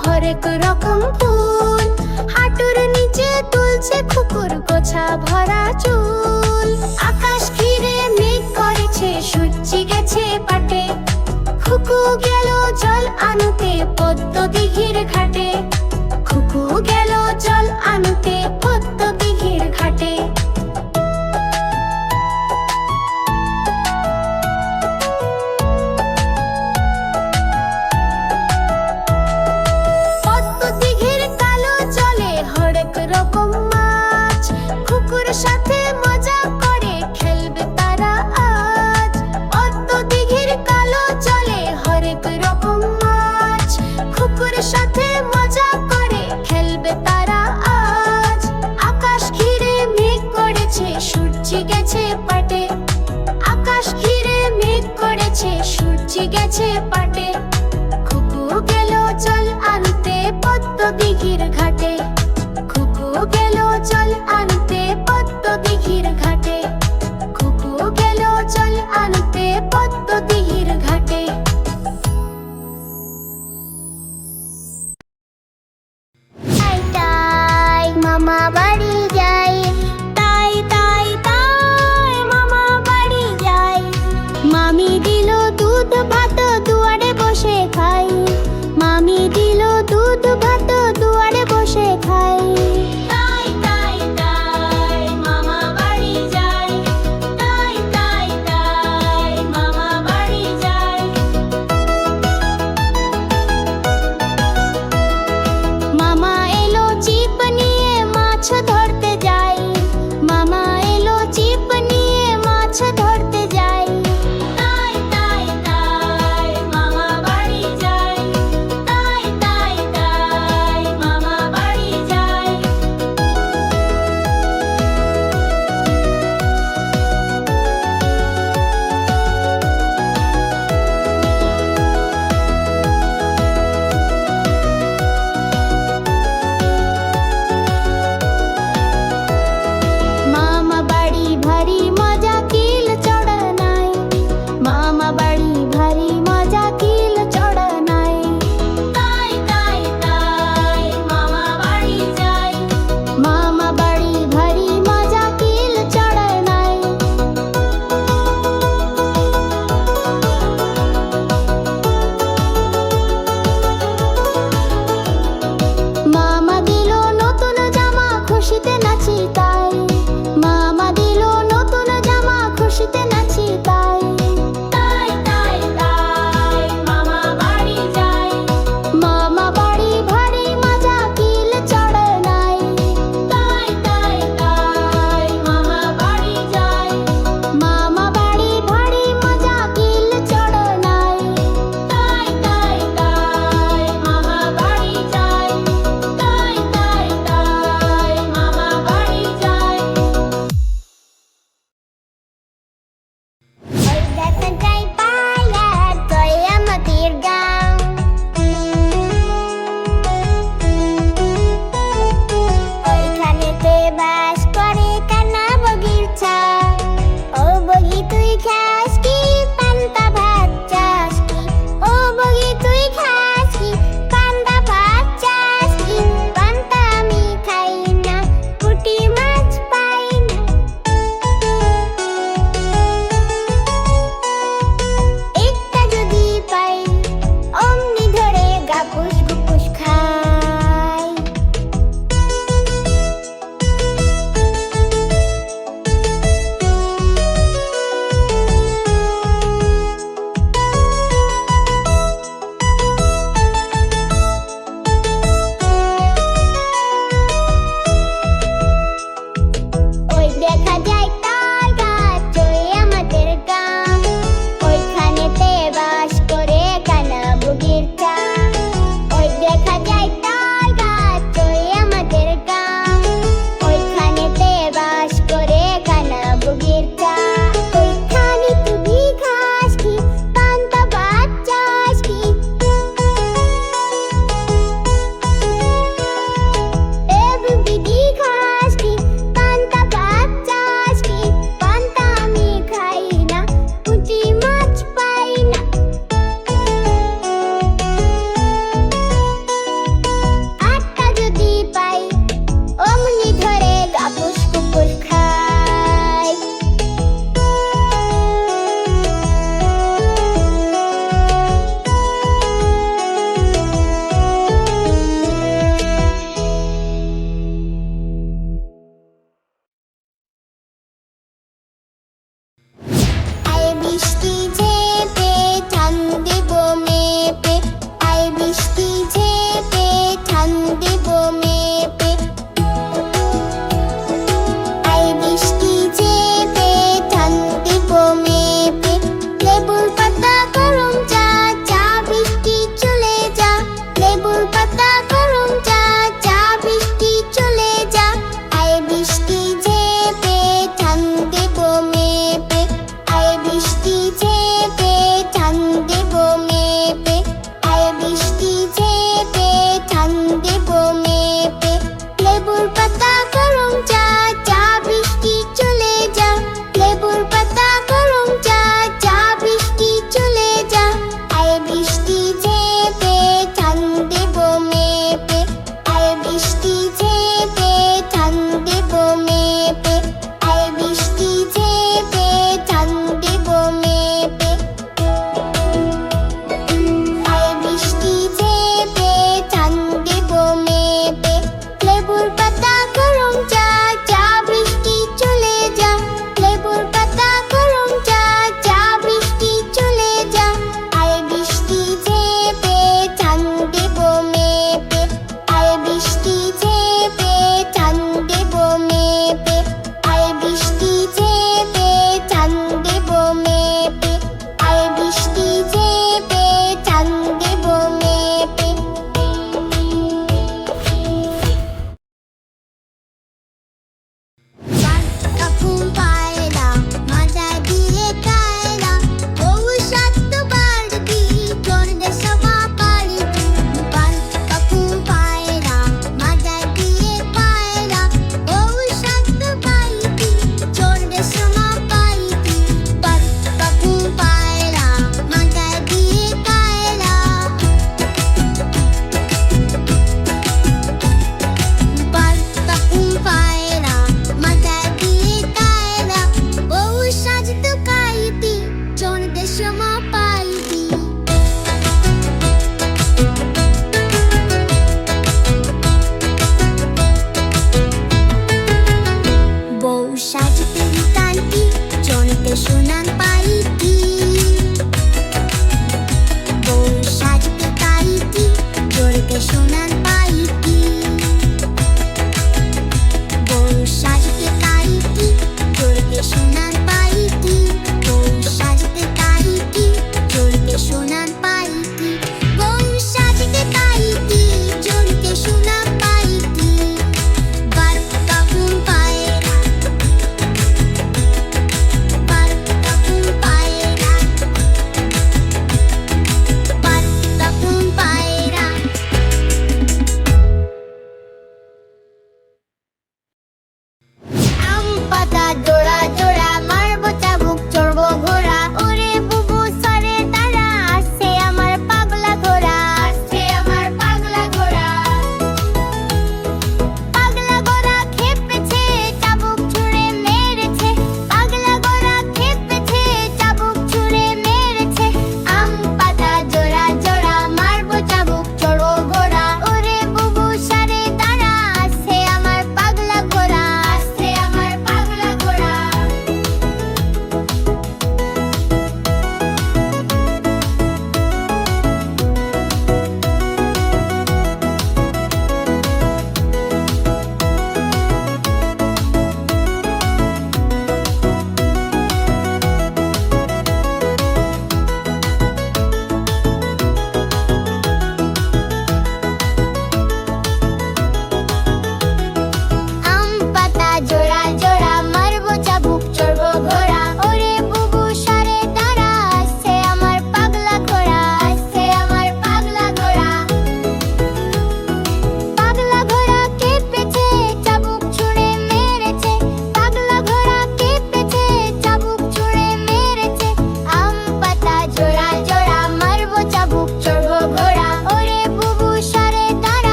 হরেক Shut shot.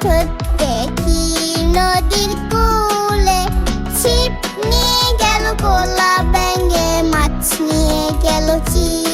হঠাৎ দেখি নদীর কূলে ছিপ নিয়ে গেল কোলা ব্যাঙে মাছ নিয়ে গেল চিপ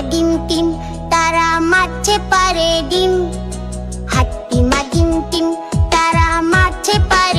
মাদিম টিম তারা মাছে পারে ডিম। হাতি মাদিম টিম তারা মাছে পারে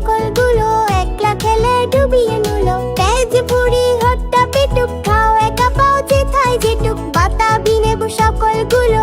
সকলগুলো একলা খেলে ডুবিয়ে নিল। তেজ পুরি, হট্টা পিটুক খাও একা পাও যেথায় যেটুক। বাতা বিনেব সকলগুলো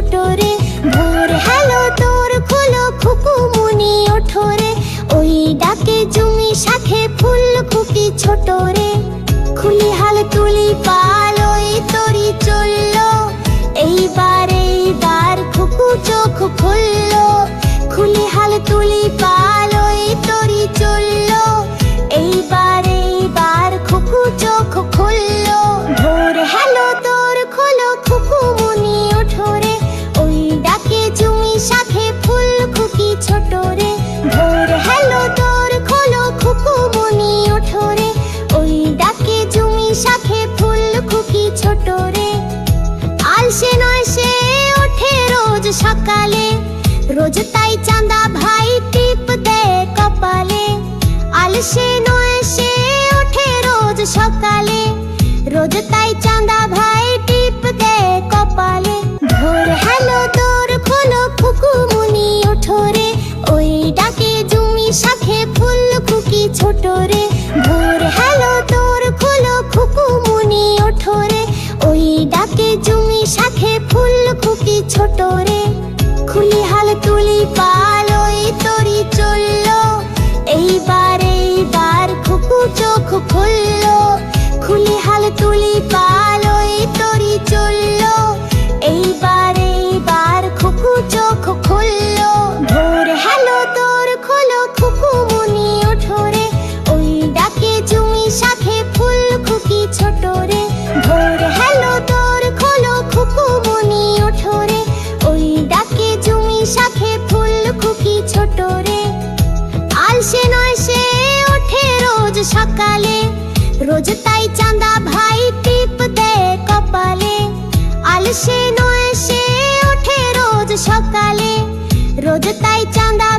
মোটরে ভোর হ্যালো তোর খোলো খুকু মুনি ওঠরে। ওই ডাকে জুমি শাখে ফুল খুকি ছোটরে। এসে এসে ওঠে রোজ সকালে। রোজ তাই চাঁদা ভাই টিপ দে কপালে। ভোর হ্যালো দোর খোলো খুকুমুনি ওঠো রে ওই ডাকে জুমি শাখে ফুল খুকি ছোট রে ভোর হ্যালো দোর খোলো খুকুমুনি ওঠো রে ওই ডাকে জুমি শাখে ফুল খুকি ছোট রে খুলি হাল তুলি পা তাই চাঁদা ভাই টিপ দে কপালে। আলসে নয় সে ওঠে রোজ সকালে। রোজ তাই চাঁদা